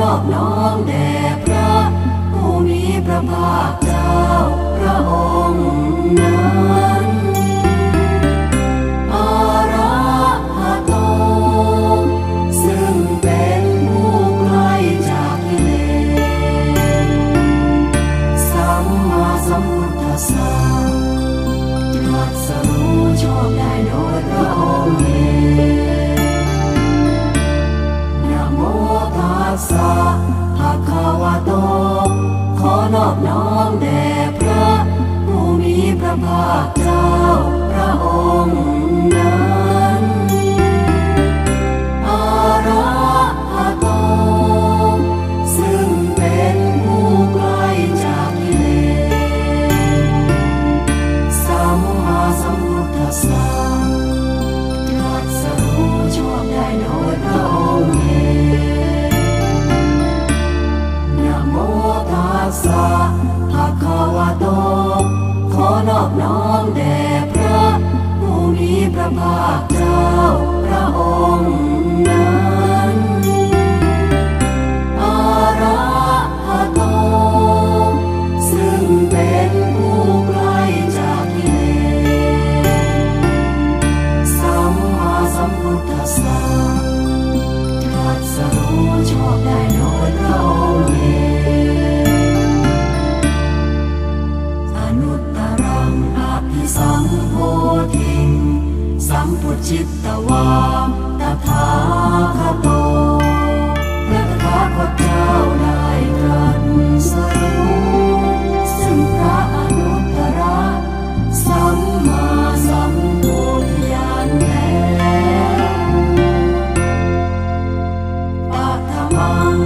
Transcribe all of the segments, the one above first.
นอบน้อมแด่พระผู้มีพระภาคเจ้าพระองค์นั้นอาระหะโต ซึ่งเป็นผู้ไกลจากกิเลสสัมมาสัมพุทธัสสะตรัสรู้ชอบได้โดย นอบน้อมแด่พระผู้มีพระภาค พุทธิตตวามตถาคโตพระตถาคตเจ้าได้ตรัสรู้ซึ่งพระอนุตตรสัมมาสัมพุทธญาณแล้วปัตมัง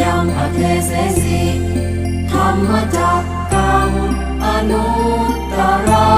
ยังอเทเสสิธรรมจักกังอนุตตรา